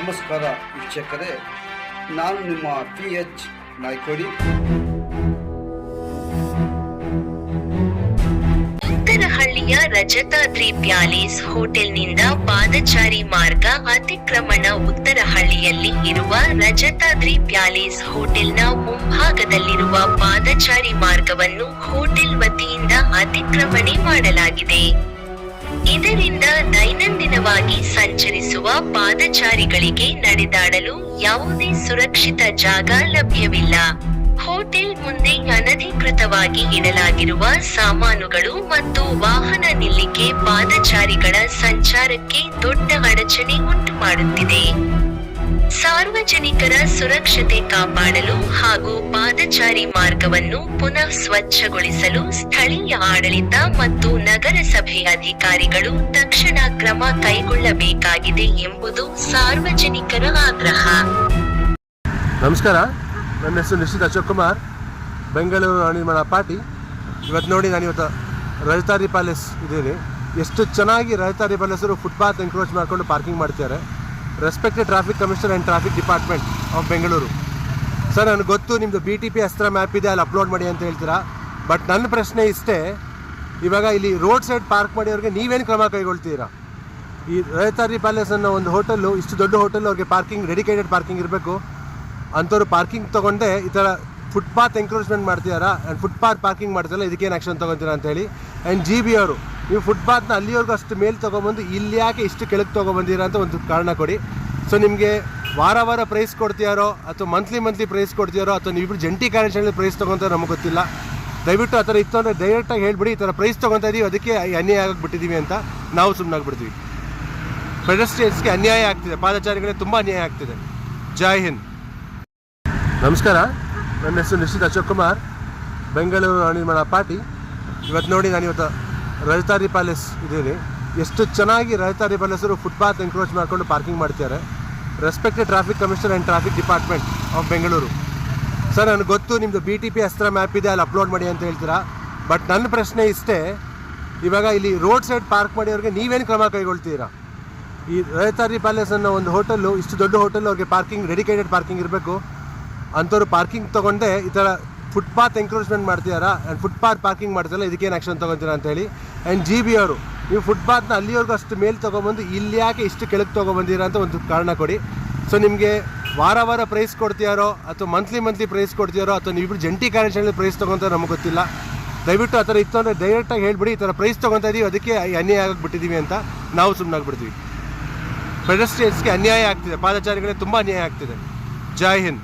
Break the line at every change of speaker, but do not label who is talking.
ನಮಸ್ಕಾರ ವೀಕ್ಷಕರೇ, ನಾನು ನಿಮ್ಮ ಪಿ ಎಚ್ ನಾಯ್ಕೋಡಿ.
ಉತ್ತರಹಳ್ಳಿಯ ರಜತಾದ್ರಿ ಪ್ಯಾಲೇಸ್ ಹೋಟೆಲ್ನಿಂದ ಪಾದಚಾರಿ ಮಾರ್ಗ ಅತಿಕ್ರಮಣ ಉತ್ತರಹಳ್ಳಿಯಲ್ಲಿ ಇರುವ ರಜತಾದ್ರಿ ಪ್ಯಾಲೇಸ್ ಹೋಟೆಲ್ನ ಮುಂಭಾಗದಲ್ಲಿರುವ ಪಾದಚಾರಿ ಮಾರ್ಗವನ್ನು ಹೋಟೆಲ್ ವತಿಯಿಂದ ಅತಿಕ್ರಮಣೆ ಮಾಡಲಾಗಿದೆ. ಇದರಿಂದ ದೈನಂದಿನವಾಗಿ ಸಂಚರಿಸುವ ಪಾದಚಾರಿಗಳಿಗೆ ನಡೆದಾಡಲು ಯಾವುದೇ ಸುರಕ್ಷಿತ ಜಾಗ ಲಭ್ಯವಿಲ್ಲ. ಹೋಟೆಲ್ ಮುಂದೆ ಅನಧಿಕೃತವಾಗಿ ಇಡಲಾಗಿರುವ ಸಾಮಾನುಗಳು ಮತ್ತು ವಾಹನ ನಿಲ್ಲಿಕೆ ಪಾದಚಾರಿಗಳ ಸಂಚಾರಕ್ಕೆ ದೊಡ್ಡ ಅಡಚಣೆ ಉಂಟುಮಾಡುತ್ತಿದೆ. ಸಾರ್ವಜನಿಕರ ಸುರಕ್ಷತೆ ಕಾಪಾಡಲು ಹಾಗೂ ಪಾದಚಾರಿ ಮಾರ್ಗವನ್ನು ಪುನಃ ಸ್ವಚ್ಛಗೊಳಿಸಲು ಸ್ಥಳೀಯ ಆಡಳಿತ ಮತ್ತು ನಗರಸಭೆ ಅಧಿಕಾರಿಗಳು ತಕ್ಷಣ ಕ್ರಮ ಕೈಗೊಳ್ಳಬೇಕಾಗಿದೆ ಎಂಬುದು ಸಾರ್ವಜನಿಕರ ಆಗ್ರಹ.
ನಮಸ್ಕಾರ. ನನ್ನ ಹೆಸರು ನಿಶ್ಚಿತ್ ಅಶೋಕ್ ಕುಮಾರ್. ಬೆಂಗಳೂರು ನಿರ್ಮಾಣ ಪಾರ್ಟಿ. ಇವತ್ತು ನೋಡಿ ನಾನು ಇವತ್ತು ರಜತಾರಿ ಪ್ಯಾಲೇಸ್ ಇದ್ದೀನಿ. ಎಷ್ಟು ಚೆನ್ನಾಗಿ ರಜತಾರಿ ಪ್ಯಾಲೇಸರು ಫುಟ್ಪಾತ್ ಎನ್ಕ್ರೋಚ್ ಮಾಡಿಕೊಂಡು ಪಾರ್ಕಿಂಗ್ ಮಾಡ್ತಿದ್ದಾರೆ. Respected traffic commissioner and traffic department of Bengaluru sir ನನಗೆ ಗೊತ್ತು ನಿಮ್ಮದು B T P Astra map ಇದೆ, ಅಲ್ಲಿ ಅಪ್ಲೋಡ್ ಮಾಡಿ ಅಂತ ಹೇಳ್ತೀರಾ? ಬಟ್ ನನ್ನ ಪ್ರಶ್ನೆ ಇಷ್ಟೇ, ಇವಾಗ ಇಲ್ಲಿ ರೋಡ್ ಸೈಡ್ ಪಾರ್ಕ್ ಮಾಡಿಯವ್ರಿಗೆ ನೀವೇನು ಕ್ರಮ ಕೈಗೊಳ್ತೀರಾ? ಈ ರೈತಾರಿ ಪ್ಯಾಲೇಸ್ ಅನ್ನೋ ಒಂದು ಹೋಟೆಲ್ಲು ಇಷ್ಟು ದೊಡ್ಡ ಹೋಟೆಲ್ ಅವ್ರಿಗೆ ಪಾರ್ಕಿಂಗ್ ಡೆಡಿಕೇಟೆಡ್ ಪಾರ್ಕಿಂಗ್ ಇರಬೇಕು. ಅಂಥವ್ರು ಪಾರ್ಕಿಂಗ್ ತೊಗೊಂಡೆ ಈ ಥರ ಫುಟ್ಪಾತ್ ಎಂಕ್ರೋಚ್ಮೆಂಟ್ ಮಾಡ್ತಿದಾರಾ? ಆ್ಯಂಡ್ ಫುಟ್ಪಾತ್ ಪಾರ್ಕಿಂಗ್ ಮಾಡ್ತಿಲ್ಲ ಇದಕ್ಕೇನು ಆ್ಯಕ್ಷನ್ ತೊಗೊತೀರಾ ಅಂತೇಳಿ ಆ್ಯಂಡ್ ಜಿ ಬಿ ಅವರು ನೀವು ಫುಟ್ಪಾತ್ನ ಅಲ್ಲಿವರೆಗೂ ಅಷ್ಟು ಮೇಲೆ ತೊಗೊಬಂದು ಇಲ್ಲಿ ಯಾಕೆ ಇಷ್ಟು ಕೆಳಗೆ ತೊಗೊಬಂದಿರ ಅಂತ ಒಂದು ಕಾರಣ ಕೊಡಿ. ಸೊ ನಿಮಗೆ ವಾರ ವಾರ ಪ್ರೈಸ್ ಕೊಡ್ತೀಯಾರೋ ಅಥವಾ ಮಂತ್ಲಿ ಮಂತ್ಲಿ ಪ್ರೈಸ್ ಕೊಡ್ತೀಯಾರೋ ಅಥವಾ ನೀವಿಬ್ರು ಜಂಟಿ ಕಾರ್ಯಾಚರಣೆ ಪ್ರೈಸ್ ತೊಗೊತಾರೆ ನಮಗೆ ಗೊತ್ತಿಲ್ಲ. ದಯವಿಟ್ಟು ಆ ಥರ ಇತ್ತು ಅಂದರೆ ಡೈರೆಕ್ಟಾಗಿ ಹೇಳಿಬಿಡಿ, ಈ ಥರ ಪ್ರೈಸ್ ತೊಗೊತಾ ಇದೀವಿ, ಅದಕ್ಕೆ ಅನ್ಯಾಯ ಆಗಿಬಿಟ್ಟಿದ್ದೀವಿ ಬಿಟ್ಟಿದ್ದೀವಿ ಅಂತ ನಾವು ಸುಮ್ಮನಾಗ್ಬಿಡ್ತೀವಿ ಪೆಡಸ್ಟ್ರಿಯನ್ಸ್ಗೆ ಅನ್ಯಾಯ ಆಗ್ತಿದೆ, ಪಾದಚಾರಿಗಳಿಗೆ ತುಂಬ ಅನ್ಯಾಯ ಆಗ್ತಿದೆ. ಜೈ ಹಿಂದ್. ನಮಸ್ಕಾರ, ನನ್ನ ಹೆಸರು ನಿಶ್ಚಿತ್ ಅಶೋಕ್ ಕುಮಾರ್, ಬೆಂಗಳೂರು ನಿರ್ಮಾಣ ಪಾರ್ಟಿ. ಇವತ್ತು ನೋಡಿ ನಾನು ಇವತ್ತು ರಜತಾರಿ ಪ್ಯಾಲೇಸ್ ಇದ್ದೀನಿ ಎಷ್ಟು ಚೆನ್ನಾಗಿ ರಜತಾರಿ ಪ್ಯಾಲೇಸರು ಫುಟ್ಪಾತ್ ಎನ್ಕ್ರೋಚ್ ಮಾಡಿಕೊಂಡು ಪಾರ್ಕಿಂಗ್ ಮಾಡ್ತಿದ್ದಾರೆ. Respected traffic commissioner and traffic department of Bengaluru sir ನನಗೆ ಗೊತ್ತು ನಿಮ್ಮದು B T P Astra map ಇದೆ, ಅಲ್ಲಿ ಅಪ್ಲೋಡ್ ಮಾಡಿ ಅಂತ ಹೇಳ್ತೀರಾ? ಬಟ್ ನನ್ನ ಪ್ರಶ್ನೆ ಇಷ್ಟೇ, ಇವಾಗ ಇಲ್ಲಿ ರೋಡ್ ಸೈಡ್ ಪಾರ್ಕ್ ಮಾಡಿಯವ್ರಿಗೆ ನೀವೇನು ಕ್ರಮ ಕೈಗೊಳ್ತೀರಾ? ಈ ರಜತಾರಿ ಪ್ಯಾಲೇಸ್ ಅನ್ನೋ ಒಂದು ಹೋಟೆಲ್ಲು ಇಷ್ಟು ದೊಡ್ಡ ಹೋಟೆಲ್ ಅವ್ರಿಗೆ ಪಾರ್ಕಿಂಗ್ ಡೆಡಿಕೇಟೆಡ್ ಪಾರ್ಕಿಂಗ್ ಇರಬೇಕು. ಅಂಥವ್ರು ಪಾರ್ಕಿಂಗ್ ತೊಗೊಂಡೆ ಈ ಥರ ಫುಟ್ಪಾತ್ ಎಂಕ್ರೋಚ್ಮೆಂಟ್ ಮಾಡ್ತಿದಾರಾ ಆ್ಯಂಡ್ ಫುಟ್ಪಾತ್ ಪಾರ್ಕಿಂಗ್ ಮಾಡ್ತಿಲ್ಲ ಇದಕ್ಕೇನು ಆ್ಯಕ್ಷನ್ ತೊಗೊತೀರಾ ಅಂತೇಳಿ. ಆ್ಯಂಡ್ ಜಿ ಬಿ ಅವರು, ನೀವು ಫುಟ್ಪಾತ್ನ ಅಲ್ಲಿವರೆಗೂ ಅಷ್ಟು ಮೇಲೆ ತೊಗೊಬಂದು, ಇಲ್ಲಿ ಯಾಕೆ ಇಷ್ಟು ಕೆಳಗೆ ತೊಗೊಬಂದಿರಾ ಅಂತ ಒಂದು ಕಾರಣ ಕೊಡಿ. ಸೊ ನಿಮಗೆ ವಾರ ವಾರ ಪ್ರೈಸ್ ಕೊಡ್ತೀಯಾರೋ, ಅಥವಾ ಮಂತ್ಲಿ ಮಂತ್ಲಿ ಪ್ರೈಸ್ ಕೊಡ್ತೀಯಾರೋ, ಅಥವಾ ನೀವಿಬ್ರು ಜಂಟಿ ಕಾರ್ಯಾಚರಣೆ ಪ್ರೈಸ್ ತೊಗೊತಾರೆ ನಮಗೆ ಗೊತ್ತಿಲ್ಲ. ದಯವಿಟ್ಟು ಆ ಥರ ಇತ್ತು ಅಂದರೆ ಡೈರೆಕ್ಟಾಗಿ ಹೇಳಿಬಿಡಿ, ಈ ಥರ ಪ್ರೈಸ್ ತೊಗೊತಾ ಇದೀವಿ, ಅದಕ್ಕೆ ಅನ್ಯಾಯ ಆಗಿಬಿಟ್ಟಿದ್ದೀವಿ ಬಿಟ್ಟಿದ್ದೀವಿ ಅಂತ ನಾವು ಸುಮ್ಮನಾಗ್ಬಿಡ್ತೀವಿ ಪೆಡಸ್ಟ್ರಿಯನ್ಸ್ಗೆ ಅನ್ಯಾಯ ಆಗ್ತಿದೆ, ಪಾದಚಾರಿಗಳಿಗೆ ತುಂಬ ಅನ್ಯಾಯ ಆಗ್ತಿದೆ. ಜೈ ಹಿಂದ್.